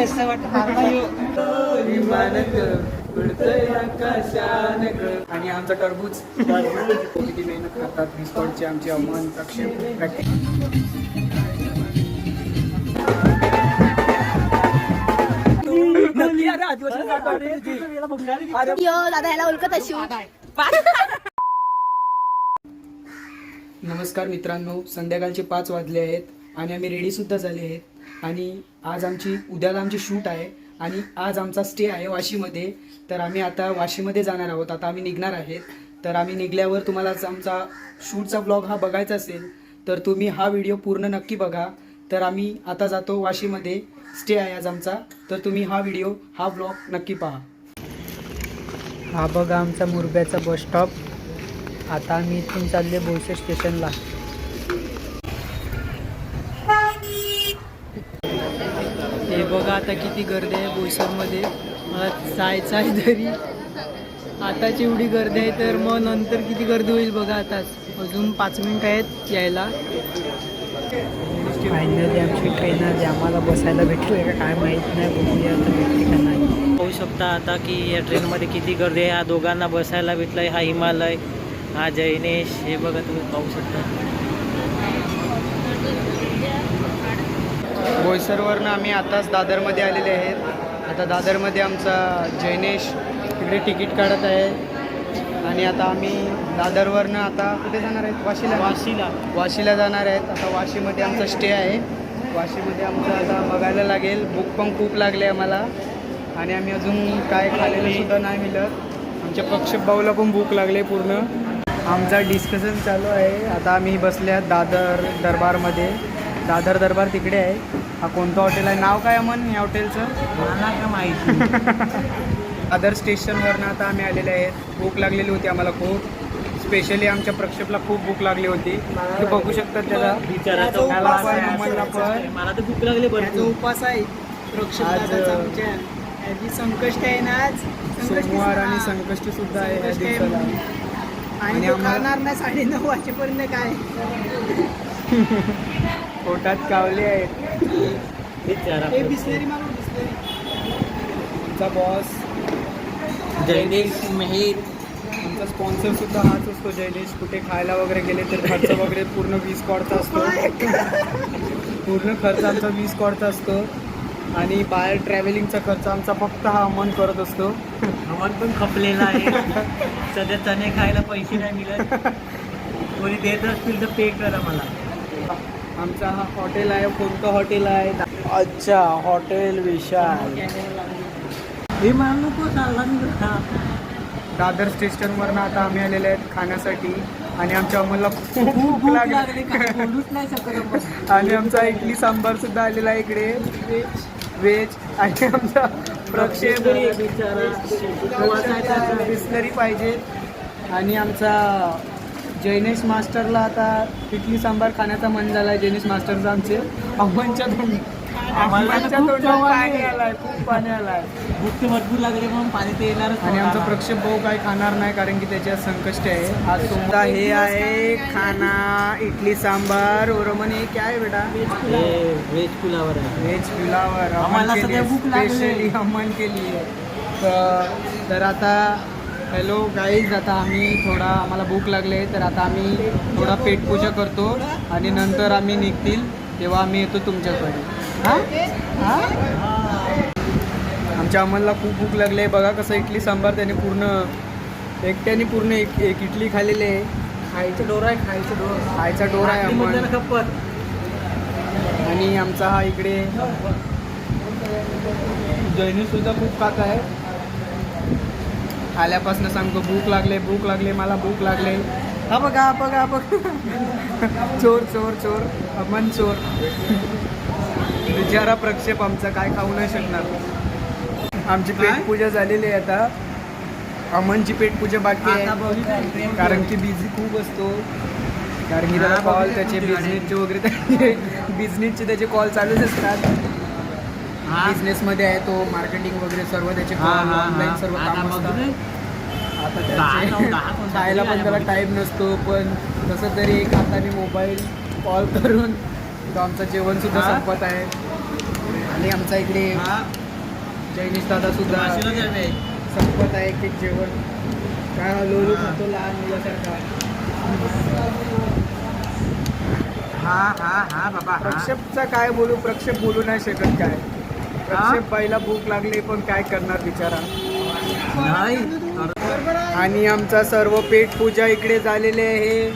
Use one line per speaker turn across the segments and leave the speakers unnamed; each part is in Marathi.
कसं वाटणार नाही
आणि आमचा टरबूज. किती मेहनत करतात बिस्कॉटचे आमचे अमन प्रक्षेप प्रॅक्टिस
यो दादा ह्याला ओळखत अशी
नमस्कार मित्रांनो संध्याकाळचे पाच वाजले आहेत आणि आम्ही रेडी सुद्धा झाले आहेत. आणि आज आमची उद्याला आमची शूट आहे आणि आज आमचा स्टे आहे वाशीमध्ये. तर आम्ही आता वाशीमध्ये जाणार आहोत. आता आम्ही निघणार आहेत. तर आम्ही निघल्यावर तुम्हाला आमचा शूटचा ब्लॉग हा बघायचा असेल तर तुम्ही हा व्हिडिओ पूर्ण नक्की बघा. तर आम्ही आता जातो वाशीमध्ये. स्टे आहे आज आमचा. तर तुम्ही हा व्हिडिओ हा ब्लॉग नक्की पहा. हा बघा आमचा मुरब्याचा बस स्टॉप आता आम्ही इथून चालले बोरसे स्टेशनला बघा आता किती गर्दी आहे बोईसरमध्ये. जायचं आहे तरी. आताची एवढी गर्दी आहे तर मग नंतर किती गर्दी होईल बघा आताच अजून पाच मिनिट आहेत यायला. फायनली आमची ट्रेन आली. आम्हाला बसायला भेटली का काय माहीत नाही. बघूया आता भेटते का नाही.
पाहू शकता आता की या ट्रेनमध्ये किती गर्दी आहे. या दोघांना बसायला भेटलंय. हा हिमालय हा जैनेश. हे बघा तुम्ही पाहू शकता.
बोईसरवरनं आम्ही आताच दादरमध्ये आलेले आहेत. आता दादरमध्ये आमचा जैनेश तिकडे तिकीट काढत आहे. आणि आता आम्ही दादरवरनं आता कुठे जाणार आहेत? वाशीला.
वाशीला.
वाशीला जाणार आहेत. आता वाशीमध्ये आमचा स्टे आहे. वाशीमध्ये आमचं आता बघायला लागेल. भूक पण खूप लागले आम्हाला. आणि आम्ही अजून काय खाल्लेलं सुद्धा नाही मिळत. आमच्या प्रक्षेप भाऊला पण भूक लागले पूर्ण. आमचा डिस्कशन चालू आहे. आता आम्ही बसले आहेत दादर दरबारमध्ये. दादर दरबार तिकडे आहे. हा कोणतं हॉटेल आहे? नाव काय अमन या हॉटेलचं
मला का माहिती
दादर स्टेशनवरनं आता आम्ही आलेले आहेत. भूक लागलेली होती आम्हाला खूप. स्पेशली आमच्या प्रक्षेपला खूप भूक लागली होती. ते बघू शकतात त्याला. पण,
आहे,
अमनला पण.
मला तर भूक लागली भरपूर.
उपास आहे.
आज संकष्ट आहे ना आज?
सोमवार आणि
हा.
संकष्टी सुद्धा आहे या. दिवसाला.
आणि
आम्हाला-
खाणार नाही साडे नऊ वाजेपर्यंत काय?
पोटात कावले आहेत. आमचा बॉस
जैनेश मेहीर.
आमचा स्पॉन्सर सुद्धा हाच असतो जयदेश. कुठे खायला वगैरे गेले तर खर्च वगैरे पूर्ण वीस कॉडचा असतो. पूर्ण खर्च आमचा वीस कॉडचा असतो. आणि बाहेर ट्रॅव्हलिंगचा खर्च आमचा फक्त हा अमन करत असतो.
आम्हाला पण खपलेला आहे. सध्या चणे खायला पैसे नाही मिळत. कोणी देत असतील तर पे करा मला.
आमचा हा हॉटेल आहे कोणतं हॉटेल आहे? अच्छा हॉटेल विशाल.
हे मानू नको चालला
दादर स्टेशनवरनं आता आम्ही आलेले आहेत खाण्यासाठी. आणि आमच्या अमलला खूप लागली. आणि आमचा इडली सांबार सुद्धा आलेला आहे इकडे. व्हेज आणि आमचा प्रक्षेप
तरी बिचारा. वाचायचा काय?
बिस्लरी पाहिजे. आणि आमचा जैनेश मास्टरला आता इडली सांबार खाण्याचा मन झाला आहे जैनेश मास्टरचा आमचे अमनच्या तोंड
आम्हाला तर
अमनच्या
खूप
तोंडात
चव आहे.
पाणी आलाय खूप पाणी आलाय.
भूक तर भरपूर लागली म्हणून पाणी तर येणारच
आणि आमचा. प्रक्षेप भाऊ काय खाणार नाही कारण की त्याच्यात संकष्ट आहे. आज सुद्धा हे आहे खाना इडली सांबार और म्हणे काय आहे बेटा?
हे व्हेज पुलावर आहे.
व्हेज पुलावर.
आम्हाला सध्या भूक लागली.
स्पेशली अमन केली आहे. तर- तर आता हॅलो गाईज आता आम्ही थोडा आम्हाला भूक लागले तर आता आम्ही थोडा पेटपूजा करतो आणि नंतर आम्ही निघतील तेव्हा आम्ही येतो तुमच्याकडे. हां? हां? आमच्या अमनला खूप भूक लागली आहे. बघा कसं इडली सांबार त्याने पूर्ण एकट्याने पूर्ण एक एक इडली खाल्लेली आहे.
खायचं डोर आहे खायचं डोर.
खायचा डोर आहे आणि आमचा हा इकडे जैनी सुद्धा खूप खात आहे. आल्यापासून सांगतो भूक लागले भूक लागले मला भूक लागले. हा बघा हा बघा बघ. चोर चोर चोर अमन चोर. बिचारा प्रक्षेप आमचा काय खाऊ नाही शकणार. आमची पेटपूजा झालेली आहे आता. अमनची पेटपूजा बाकी आहे. कारण की बिझी खूप असतो. कारण की त्याला कॉल त्याचे. बिझनेसचे वगैरे बिझनेसचे त्याचे कॉल चालूच असतात. बिझनेसमध्ये आहे तो मार्केटिंग वगैरे सर्व त्याचे ऑनलाईन सर्व काम असतात. आता त्याचे खायला पण त्याला. टाईम नसतो पण कसं तरी एक हाताने मोबाईल कॉल करून तो आमचं जेवण सुद्धा? संपत आहे. आणि आमचा इकडे जैनिश दादा सुद्धा संपत आहे एक एक जेवण. काय हा लोलू खातो लहान मुलासारखा.
हा हा हा बाबा
प्रक्षेपचा काय बोलू प्रक्षेप बोलू नाही शकत काय. प्रक्षेप बाईला भूक लागली पण काय करणार बिचारा?
नाही.
आणि आमचा सर्व पेट पूजा इकडे झालेली आहे.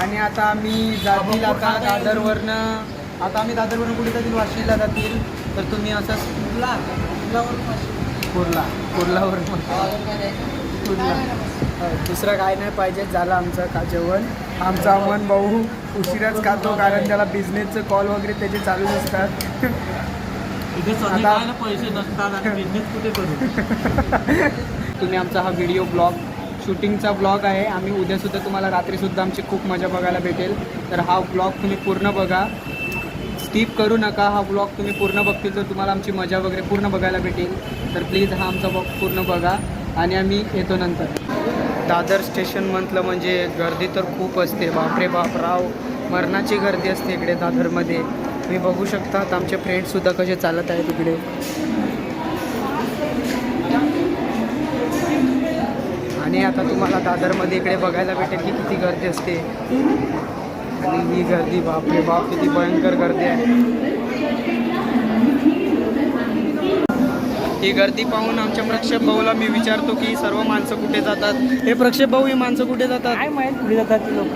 आणि आता आम्ही जातील आता दादरवरनं. आता आम्ही दादरवरनं कुठे जातील? वाशीला जातील. तर तुम्ही असं कुर्ला कुर्लावर कुर्ला हो, दुसरं काय नाही पाहिजे. झालं आमचं का जेवण. आमचा अमन भाऊ उशिराच खातो कारण त्याला बिझनेसचं कॉल वगैरे त्याचे चालू असतात.
पैसे नसतात आणि बिझनेस कुठे करू?
तुम्ही आमचा हा व्हिडिओ ब्लॉग शूटिंगचा ब्लॉग आहे. आम्ही उद्यासुद्धा तुम्हाला रात्रीसुद्धा आमची खूप मजा बघायला भेटेल. तर हा ब्लॉग तुम्ही पूर्ण बघा. स्किप करू नका. हा ब्लॉग तुम्ही पूर्ण बघतील तर तुम्हाला आमची मजा वगैरे पूर्ण बघायला भेटेल. तर प्लीज हा आमचा ब्लॉग पूर्ण बघा. आणि आम्ही येतो नंतर. दादर स्टेशन म्हटलं म्हणजे गर्दी तर खूप असते. बापरे बाप राव. मरणाची गर्दी असते इकडे दादरमध्ये. तुम्ही बघू शकतात आमचे फ्रेंड्ससुद्धा कसे चालत आहेत इकडे. आणि आता तुम्हाला दादरमध्ये इकडे बघायला भेटेल की किती गर्दी असते. आणि ही गर्दी बापरे बाप किती भयंकर गर्दी आहे. ही गर्दी पाहून आमच्या प्रक्षेप भाऊला मी विचारतो की सर्व माणसं कुठे जातात? हे प्रक्षेप भाऊ ही माणसं कुठे जातात?
काय माहीत कुठे जातात ते लोक?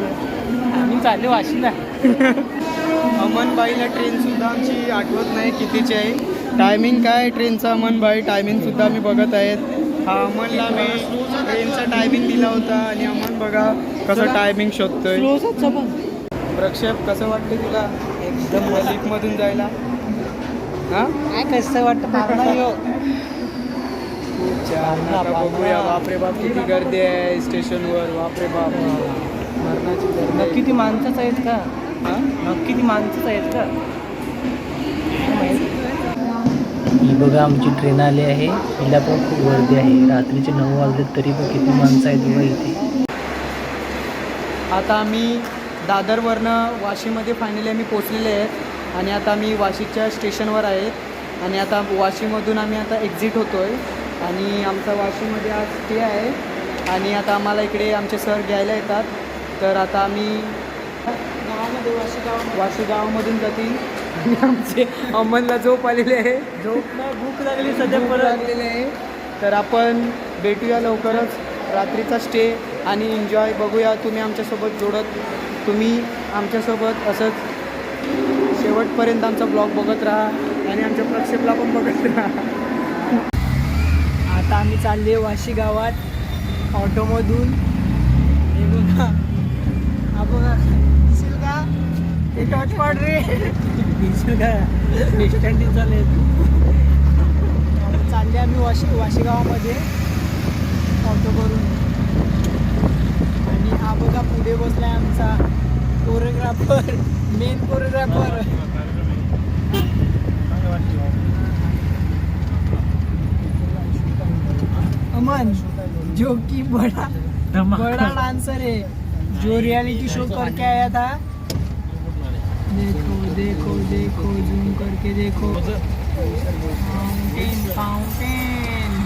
आम्ही चालले वाशीला
अमनबाईला ट्रेनसुद्धा आमची आठवत नाही कितीची आहे. टायमिंग काय ट्रेनचा अमनबाई? टायमिंगसुद्धा मी बघत आहेत. हा अमनला मी ट्रेनचा टायमिंग दिला होता आणि अमन बघा कसं टायमिंग शोधतोय. प्रक्षेप कसं वाटतं तुला? एकदम लिफ्टमधून जायला. हां?
काय कसं वाटतं.
खूप छान बघूया. बापरे बाप किती गर्दी आहे स्टेशनवर. बापरे बाप. मरणाची गर्दी आहे.
नक्की ती माणसंच आहेत का?
हां?
नक्की ती माणसंच आहेत का?
ही बघा आमची ट्रेन आली आहे. हिला पण खूप गर्दी आहे. रात्रीचे नऊ वाजले तरी पण किती माणसं आहेत बघा इथे.
आता आम्ही दादरवरनं वाशीमध्ये फायनली आम्ही पोचलेले आहेत. आणि आता आम्ही वाशीच्या स्टेशनवर आहेत. आणि आता वाशीमधून आम्ही आता एक्झिट होतो आहे आणि आमचा वाशीमध्ये आज स्टे आहे. आणि आता आम्हाला इकडे आमचे सर घ्यायला येतात. तर आता आम्ही
गावामध्ये वाशी गाव
वाशी गावामधून जातील. आणि आमचे अमनला झोप आलेली आहे.
झोप नाही भूक लागली सध्या परत.
लागलेले आहे. तर आपण भेटूया लवकरच. रात्रीचा स्टे आणि एन्जॉय बघूया. तुम्ही आमच्यासोबत जोडत तुम्ही आमच्यासोबत असंच शेवटपर्यंत आमचा ब्लॉग बघत राहा आणि आमच्या प्रक्षेपला पण बघत राहा.
आता आम्ही चालले वाशी गावात ऑटोमधून. हे बघा. हा बघा. टॉर्च पाड रे.
डिस्टंट झाले
चालले आम्ही वाशी वाशी गावामध्ये ऑटो करून. आणि हा बघा पुढे बसलाय आमचा कोरिओग्राफर मेन कोरिओग्राफर अमन जो कि बड़ा बड़ा डांसर है जो रियलिटी शो करके आया था. देखो देखो देखो जूम करके देखो। फाउंटेन फाउंटेन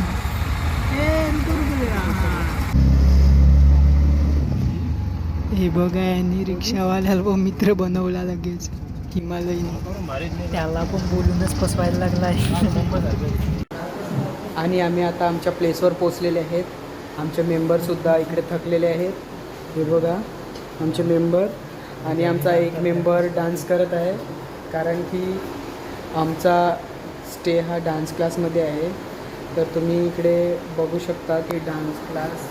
हे बघा यांनी रिक्षावाल्याला व मित्र बनवला लगेच. हिमालयने. त्याला पण बोलूनच फसवायला लागला आहे.
आणि आम्ही आता आमच्या प्लेसवर पोचलेले आहेत. आमचे मेंबरसुद्धा इकडे थकलेले आहेत. हे बघा आमचे मेंबर आणि आमचा एक मेंबर डान्स करत आहे. कारण की आमचा स्टे हा डान्स क्लासमध्ये आहे. तर तुम्ही इकडे बघू शकता की डान्स क्लास.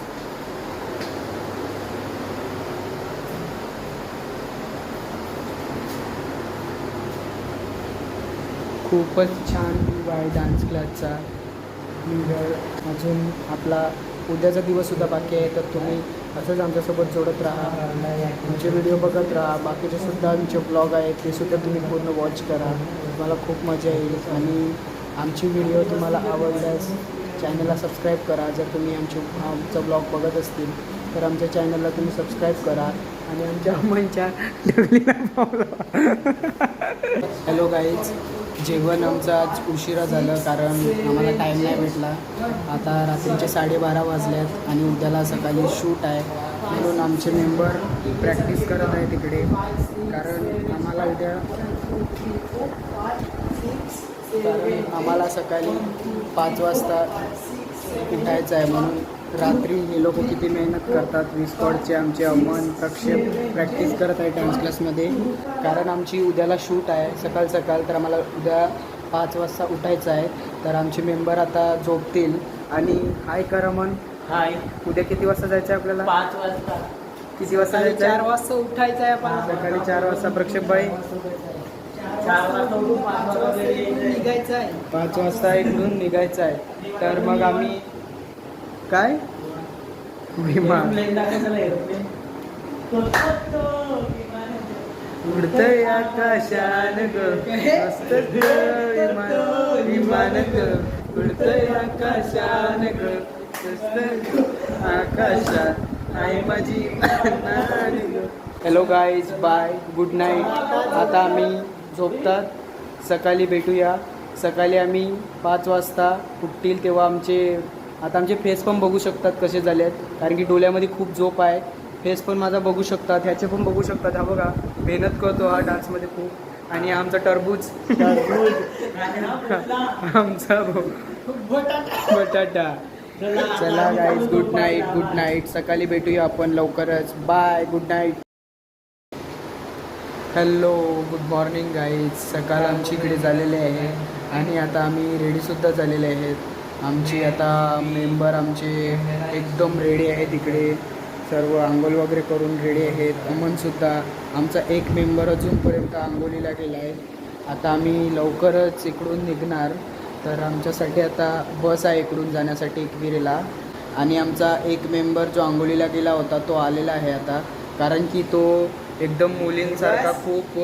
खूपच छान व्ह्यू आहे डान्स क्लासचा अजून आपला उद्याचा दिवससुद्धा बाकी आहे तर तुम्ही असंच आमच्यासोबत जोडत राहा. आमचे व्हिडिओ बघत राहा. बाकीचे सुद्धा आमचे ब्लॉग आहेत ते सुद्धा तुम्ही पूर्ण वॉच करा. तुम्हाला खूप मजा येईल. आणि आमची व्हिडिओ तुम्हाला आवडल्यास चॅनलला सबस्क्राईब करा. जर तुम्ही आमचे आमचा ब्लॉग बघत असतील तर आमच्या चॅनलला तुम्ही सबस्क्राईब करा. आणि आमच्या अम्मांच्या हॅलो गाईज जेवण आमचं आज उशिरा झालं कारण आम्हाला टाईम नाही भेटला. आता रात्रीचे साडेबारा वाजल्यात आणि उद्याला सकाळी शूट आहे. म्हणून आमचे मेंबर प्रॅक्टिस करत आहे तिकडे. कारण आम्हाला उद्या कारण आम्हाला सकाळी पाच वाजता उठायचं आहे म्हणून रात्री हे लोक किती मेहनत करतात विस्कॉडचे आमचे अमन प्रक्षेप प्रॅक्टिस करत आहे डान्स क्लासमध्ये कारण आमची उद्याला शूट आहे सकाळ सकाळ तर आम्हाला उद्या पाच वाजता उठायचं आहे. तर आमचे मेंबर आता झोपतील. आणि हाय कर अमन.
हाय.
उद्या किती वाजता जायचं आहे आपल्याला?
पाच वाजता.
किती वाजता जायचं
चार वाजता उठायचं आहे आपण
सकाळी चार वाजता. प्रक्षेप
यायचं.
निघायचं आहे
पाच वाजता इकडून निघायचं आहे तर मग आम्ही काय? विमान. उडतय आकाशान ग. विमान विमान उडतय आकाशान आकाशात आई माझी hello guys bye good night आता आम्ही झोपतात. सकाळी भेटूया. सकाळी आम्ही पाच वाजता उठतील तेव्हा आमचे आता आमचे फेस पण बघू शकतात कसे झाले आहेत. कारण की डोळ्यामध्ये खूप झोप आहे. फेस पण माझा बघू शकतात. ह्याचे पण बघू शकतात. हा बघा मेहनत करतो हा डान्समध्ये खूप. आणि आमचा टरबूज. आमचा भाऊ बटाटा. चला guys good night good night सकाळी भेटूया आपण लवकरच. Bye good night hello good morning guys सकाळ आमची इकडे झालेली आहे. आणि आता आम्ही रेडीसुद्धा झालेले आहेत. आमची आता मेंबर आमचे एकदम रेडी आहेत इकडे. सर्व आंघोळ वगैरे करून रेडी आहेत. अमनसुद्धा आमचा एक मेंबर अजूनपर्यंत आंघोळीला गेला आहे. आता आम्ही लवकरच इकडून निघणार. तर आमच्यासाठी आता बस आहे इकडून जाण्यासाठी एकविरेला आणि आमचा एक मेंबर जो आंघोळीला गेला होता तो आलेला आहे आता. कारण की तो एकदम मुलींसारखा खूप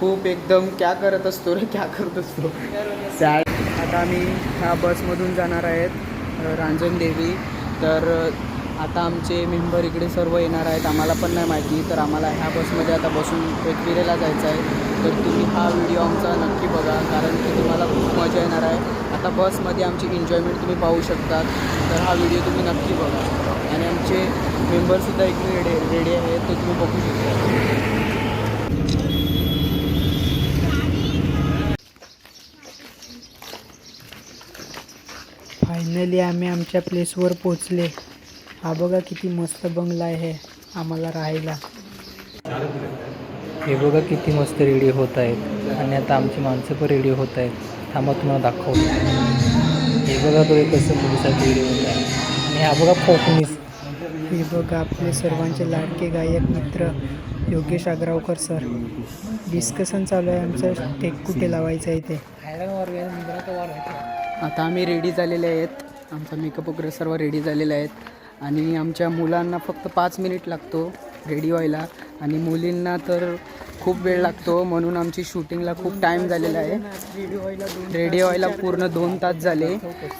खूप एकदम क्या करत असतो रे क्या करत असतो? सॅड आता आम्ही ह्या बसमधून जाणार आहेत रांजण देवी. तर आता आमचे मेंबर इकडे सर्व येणार आहेत. आम्हाला पण नाही माहिती तर आम्हाला ह्या बसमध्ये आता बसून एकविरेला जायचं आहे. तर तुम्ही हा व्हिडिओ आमचा नक्की बघा कारण की तुम्हाला खूप मजा येणार आहे. आता बसमध्ये आमची एन्जॉयमेंट तुम्ही पाहू शकतात. तर हा व्हिडिओ तुम्ही नक्की बघा. आणि आमचे मेंबरसुद्धा इकडे रेडी रेडी आहेत ते तुम्ही बघू शकता.
फायनली आम्ही आमच्या प्लेसवर पोचले हा बघा किती मस्त बंगला आहे आम्हाला राहायला.
हे बघा किती मस्त रेडी होत आहेत. आणि आता आमची माणसं पण रेडी होत आहेत. थांबा तुम्हाला दाखवतो. हे बघा तो कसं मुलीसाठी रेडी होत आहे. आणि हा बघा कोकणीस
हे बघा आपले सर्वांचे लाडके गायक मित्र योगेश आग्रावकर सर. डिस्कशन चालू आहे आमचं. टेक कुठे लावायचं आहे ते?
आता आम्ही रेडी झालेले आहेत. आमचा मेकअप वगैरे सर्व रेडी झालेले आहेत. आणि आमच्या मुलांना फक्त पाच मिनिट लागतो रेडी व्हायला. आणि मुलींना तर खूप वेळ लागतो म्हणून आमची शूटिंगला खूप टाईम झालेला आहे. रेडी व्हायला पूर्ण दोन तास झाले.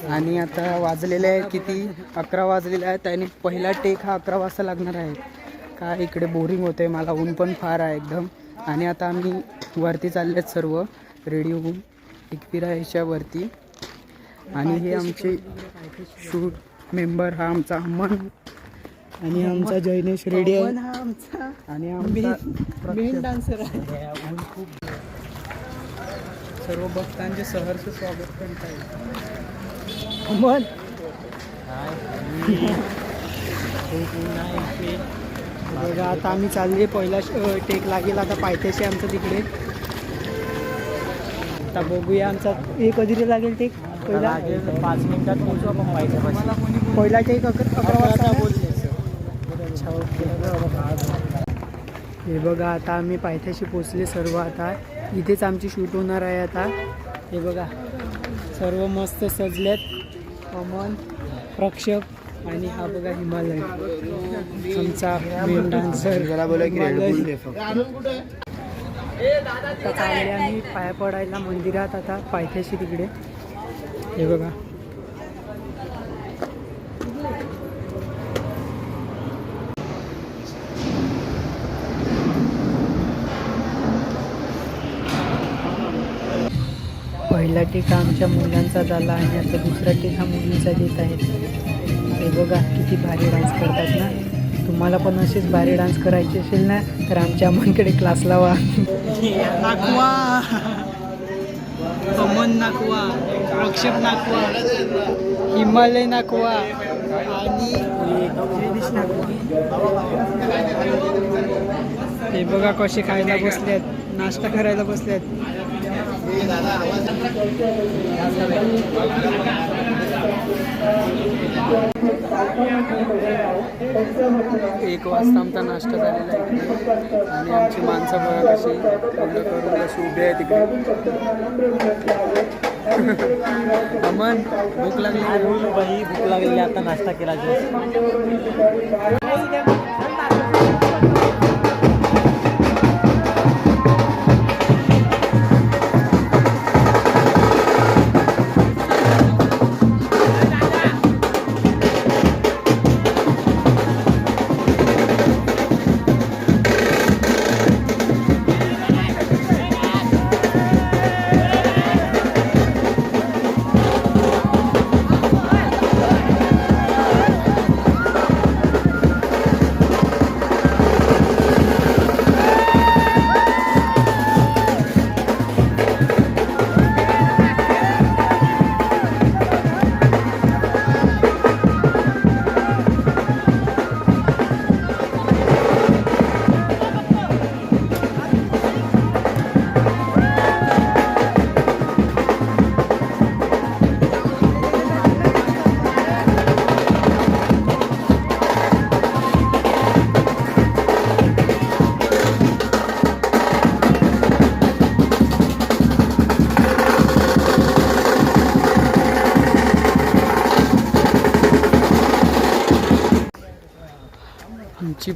आणि आता वाजलेले आहे किती? अकरा वाजलेले आहेत आणि पहिला टेक हा अकरा वाजता लागणार आहे. का इकडे बोरिंग होते मला ऊन पण फार आहे एकदम. आणि आता आम्ही वरती चालले आहेत सर्व. रेडी होऊन एकविरा ह्याच्या वरती. आणि हे आमचे शूट मेंबर हा आमचा अमन आणि आमचा जैनेश रेडी आहे
हा आमचा
आणि आमचा
मेन डान्सर आहे.
सर्व भक्तांचे सहर्ष स्वागत करत आहे.
अमन बघा आता आम्ही चालले पहिला टेक लागेल आता पायथ्याशी आमचं तिकडे. आता बघूया आमचा हे कधी लागेल टेक पहिला
पाच मिनिटात पोहोचू आपण पाहिजे
पहिला टेक अकरा अकरा वाजता ना? अच्छा ओके. हे बघा आता आम्ही पायथ्याशी पोचले सर्व आता. इथेच आमची शूट होणार आहे आता. हे बघा सर्व मस्त सजल्यात अमन प्रक्षप आणि हा बघा हिमालय. आमचा मेन डान्सर आम्ही पाया पडायला मंदिरात आता पायथ्याशी तिकडे. हे बघा. पहिला टीका आमच्या मुलांचा झाला आणि आता दुसरा टीका मुलींचा देत आहेत. हे बघा किती भारी डान्स करतात ना. तुम्हाला पण असेच भारी डान्स करायचे असेल ना तर आमच्या अमनकडे क्लास लावा. अमन नाकवा प्रक्षेप नाकवा हिमालय नाकवा आणि हे बघा कसे खायला बसल्यात नाश्ता करायला बसल्यात
एक वाजता आमचा नाश्ता झालेला आहे आणि आमची माणसं बघा कशी तोंड करून अशी उभी आहे तिकडे अमन भूक लागली
भूक लागलेली आता नाश्ता केला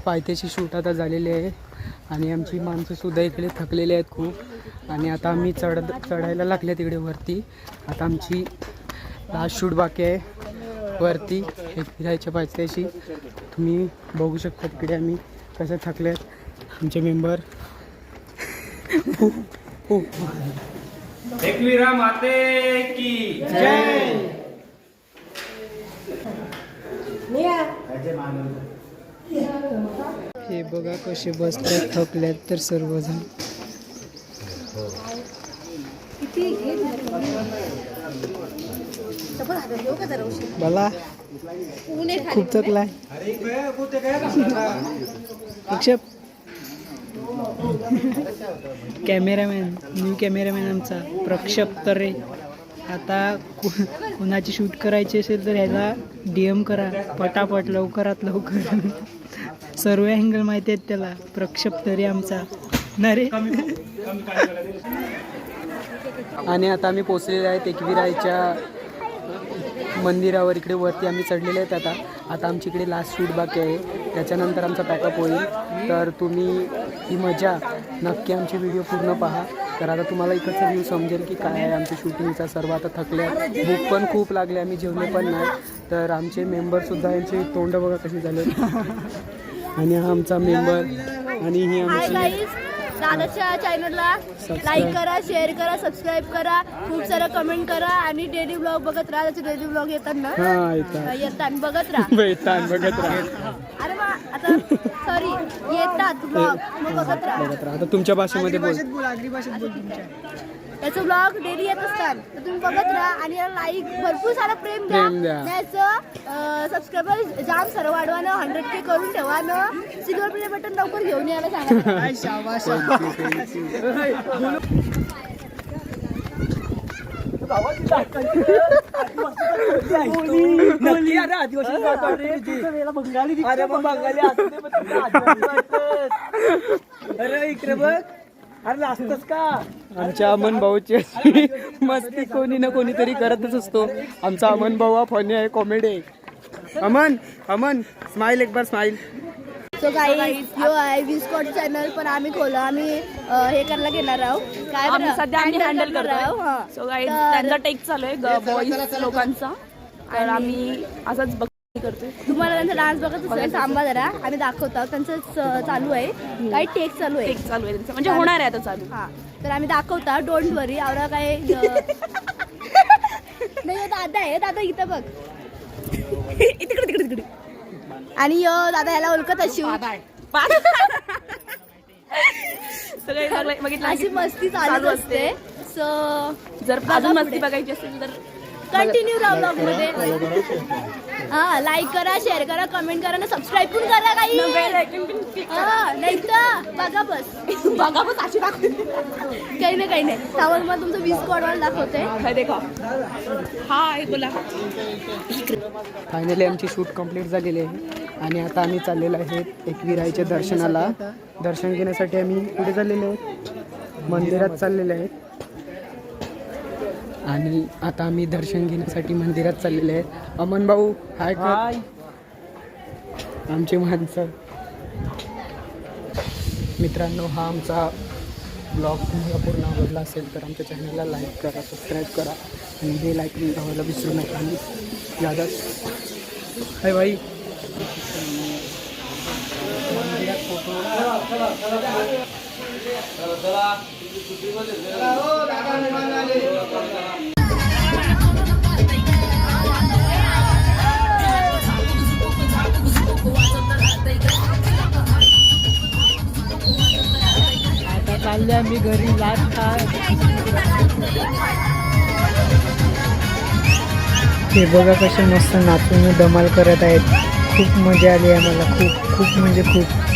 पायथ्याची शूट आता झालेली आहे. आणि आमची माणसं सुद्धा इकडे थकलेली आहेत खूप. आणि आता आम्ही चढ चढायला लागले तिकडे वरती. आता आमची लास्ट शूट बाकी आहे. वरती एक फिरायच्या पायथ्याशी. तुम्ही बघू शकता तिकडे आम्ही कसे थकले आहेत आमचे मेंबर
हे बघा कसे बसतात थकल्यात तर सर्वजण. मला खूप थकलाय. कॅमेरामॅन न्यू कॅमेरामॅन आमचा प्रक्षप तरे आता कु- कुणाची शूट करायची असेल तर ह्याला डी एम करा. पटापट लवकरात लवकर. सर्व अँगल माहिती आहेत त्याला. प्रक्षेप तरी आमचा. ना रे.
आणि आता आम्ही पोचलेले आहेत एकविरायच्या मंदिरावर. इकडे वरती आम्ही चढलेले आहेत आता. आता आमची इकडे लास्ट शूट बाकी आहे. त्याच्यानंतर आमचा पॅकअप होईल. तर तुम्ही ही मजा. नक्की आमची व्हिडिओ पूर्ण पहा. तर आता तुम्हाला इकडचा व्ह्यू समजेल की काय आहे. आमच्या शूटिंगचा सर्व आता थकले आहेत. भूक पण खूप लागले. आम्ही जेवले पण नाही. तर आमचे मेंबरसुद्धा यांचे तोंड बघा कशी झाले. आणि हा आमचा मेंबर आणि ही आमची
दादाच्या चॅनलला लाईक करा शेअर करा सबस्क्राईब करा. खूप सारं कमेंट करा. आणि डेली ब्लॉग बघत राहा. त्याचे डेली ब्लॉग येतात ना?
येतात.
येतात. बघत राहा.
बेतान बघत राहा.
अरे आता सॉरी येतात ब्लॉग मग बघत राहा
बघत राहा. आता तुमच्या भाषेमध्ये बोल.
बोल आगरी भाषेत बोल तुमच्या.
त्याचं ब्लॉग डेली येत असतात. तर तुम्ही बघत राहा आणि लाईक भरपूर सारा प्रेम
प्रेम
द्या.
द्या.
त्याचं सबस्क्रायबर जाम सर्व वाढवानं हंड्रेड के करून ठेवा न सिल्वर प्ले बटन लवकर घेऊन यायला सांगा.
अरे इकडे बघ. अरे लाजतस का?
आमच्या अमन भाऊची अशी मस्ती कोणी ना कोणीतरी करतच असतो. आमचा अमन भाऊ हा फनी आहे कॉमेडी आहे. अमन अमन स्माइल एक बार स्माइल
सो काही यो आहे विस्कॉट चॅनल पण आम्ही खोला आम्ही हे करायला घेणार आहोत. काय
आम्ही
बरं?
सध्या आम्ही हँडल
करणार आहोत, हां.
करतो सो गाईज
तर-
त्यांचा टेक चालू आहे बॉईज लोकांचा. तर आम्ही असाच बघ करतोय.
तुम्हाला त्यांचा डान्स बघत असेल थांबा जरा. आम्ही दाखवतो. त्यांचं च- चालू आहे. काही टेक चालू आहे.
टेक चालू आहे. त्यांचा म्हणजे होणार आहे आता चालू.
हा. तर आम्ही दाखवता. डोंट वरी आवरा काय अं, नाही हो, दादा आहे. दादा इथं बघ. तिकडे तिकडे तिकडे. आणि अं, दादा याला ओळखत अशी
सगळे बघितलं
अशी मस्ती चालू
चालू
असते. सो
जर अजून मस्ती. बघायची असेल तर
कंटिन्यू राहा ब्लॉगमध्ये. हा लाईक करा शेअर करा कमेंट करा आणि सबस्क्राईब पण करा काही. हा नाही तर बघा बस.
बघा बस अशी दाखवते.
काही नाही काही नाही. त्यावर मग तुमचं वीस स्क्वॉडवाला दाखवते
हाय देखा. हाय बोला.
फायनली आमची शूट कंप्लीट झालेली आहे. आणि आता आम्ही चाललेलो आहेत एकविराईच्या दर्शनाला. दर्शन घेण्यासाठी आम्ही कुठे चाललेलो आहोत मंदिरात चाललेलो आहेत आणि आता आम्ही दर्शन घेण्यासाठी मंदिरात चाललेले आहेत अमन भाऊ हाय कर आमची माणसं. मित्रांनो हा आमचा ब्लॉग तुम्हाला पूर्ण आवडला असेल तर आमच्या चॅनलला लाईक करा सबस्क्राईब करा आणि हे लाईक लावायला विसरू नका. आणि यादा हाय भाई.
आता चालल्या आम्ही घरी लास्ट हे बघा कसे मस्त नाचून धमाल करत आहेत. खूप मजा आली आहे मला खूप खूप म्हणजे खूप.